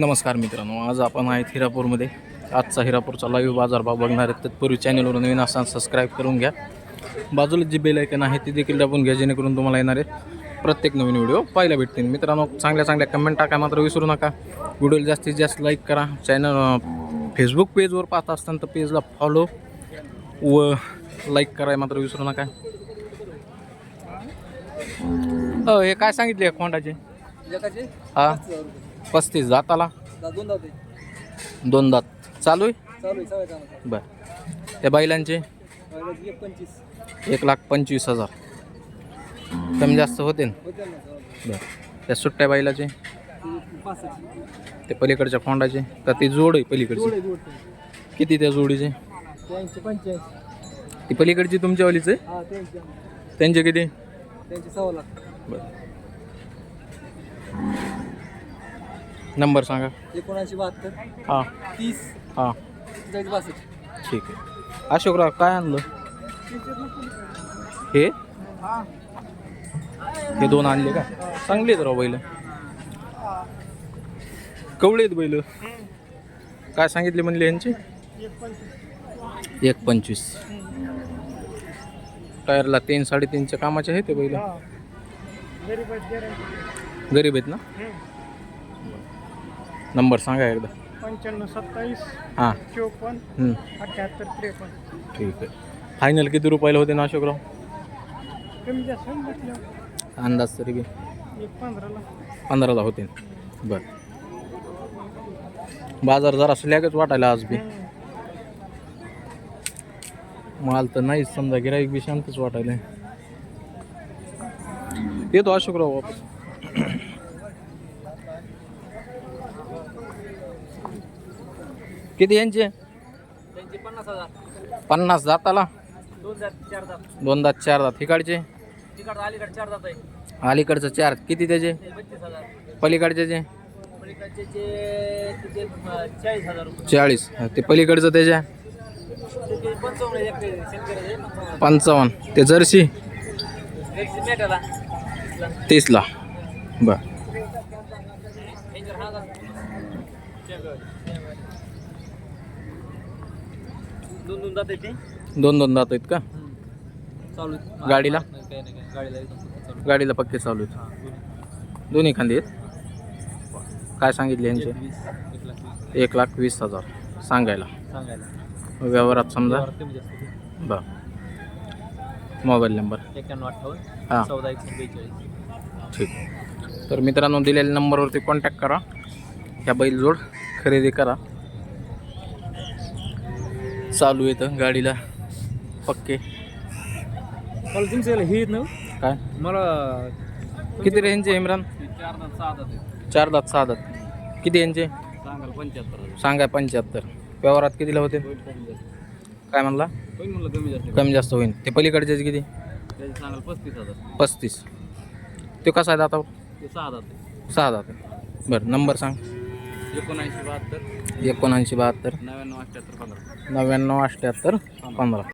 नमस्कार मित्रांनो आज आपण आहेत हिरापूरमध्ये. आजचा हिरापूरचा लाईव्ह बाजारभाव बघणार आहेत. तत्पूर्वी चॅनलवर नवीन असताना सबस्क्राईब करून घ्या. बाजूला जी बेल आहे ती देखील दाबून घ्या जेणेकरून तुम्हाला येणारे प्रत्येक नवीन व्हिडिओ पाहायला भेटतील. मित्रांनो चांगल्या चांगल्या कमेंट टाका मात्र विसरू नका. व्हिडिओला जास्तीत जास्त लाईक करा. चॅनल फेसबुक पेजवर पाहत असताना तर पेजला फॉलो व लाईक करायला मात्र विसरू नका. हो हे काय सांगितले खोंडाचे? हा. पस्तीस दाताला? दोन धावते दोन दात. चालू आहे? चालू आहे सगळ्या कामाचं बरं. त्या बैलांचे? पहिलं एक पंचवीस. एक लाख पंचवीस हजार. कमी जास्त होते ना? होते ना चालू. बरं. त्या सुट्ट्या बैलाचे? ते पासष्ट. ते पलीकडच्या खोंडाचे? का ते जोड आहे पलीकडची? जोडे किती त्या जोडीचे? पंच्याऐंशी. ती पलीकडची तुमच्यावालीचे? हा त्यांचे. त्यांचे किती? त्यांचे सव्वा लाख. बरं. नंबर सांगा. एकोणऐंशी बहात्तर. हां. तीस. हां. बासष्ट. ठीक आहे. अशोकराव काय आणलं? हे? हे दोन आणले का? चांगले आहेत राव बैल. कवळे आहेत बैल. काय सांगितले म्हणले यांचे? एक पंचवीस टायरला तीन साडेतीनच्या कामाचे आहेत ते बैल. गरीब आहेत ना? नंबर सांगा एकदा. पंच्याण्णव सत्तावीस हां. चोपन्न त्रेपन्न. ठीक आहे. फायनल किती रुपयाला होते ना अशोकराव कमी जास्त होईल म्हटलं अंदाज तरी बी एक पंधराला. पंधराला होते. बर. बाजार जरा स्लॅगच वाटायला आज बी. माल तर नाहीच समजा गिराईक बी शांतच वाटायला येतो अशोकराव वापस. किती यांचे? त्यांचे पन्नास हजार. पन्नास जाताला? दोन जात चार जात. दोन दात चार दात इकडचे? तिकडं अलीकडे चार जात आहे. अलीकडचं चार. किती त्याचे? ते बत्तीस हजार. पलीकडचे जे? पलीकडचे जे तिथे चाळीस हजार रुपये. चाळीस. ते पलीकडचं त्याच्या पंचावन्न एक शेतकऱ्याचे पंचावन्न. पंचावन्न. ते जर्सी? मेटाला तीसला. बर. दोन दोन जात आहे ते? दोन दोन दात आहेत का? चालू आहेत. गाडीला? नाही, काही नाही काही. गाडीला एकदम चालू गाडीला पक्के चालू आहेत. हा, दोन्ही. दोन्ही खांदी आहेत? काय सांगितले यांचे? एक वीस एक लाख वीस. एक लाख वीस हजार. सांगायला. सांगायला. व्यवहारात समजा? व्यवहार कमी जास्त होते. बर. Mobile number? एक्क्याण्णव अठ्ठावन्न हां. चौदा एकशे बेचाळीस. ठीक. तर मित्रांनो दिलेल्या नंबरवरती कॉन्टॅक्ट करा. ह्या बैलजोड खरेदी करा. चालू येतं गाडीला. पक्के. मला तुमचं हे येत ना काय? मला किती रेंजचे इम्रान चार दात सहा दात आहे चार दात सहा दात किती यांचे सांगाल पंच्याहत्तर सांगा पंच्याहत्तर. व्यवहारात कितीला होते? काय म्हणला? कमी जास्त कमी जास्त होईल ते पलीकडचे किती? सांगाल पस्तीस. हजार पस्तीस ते कसा आहे दातावर? सहा दात आहे. सहा दात आहे. बरं नंबर सांग. एकोणऐंशी बहात्तर. एकोणऐंशी बहात्तर. नव्याण्णव अठ्ठ्याहत्तर पंधरा. नव्याण्णव अठ्ठ्याहत्तर पंधरा.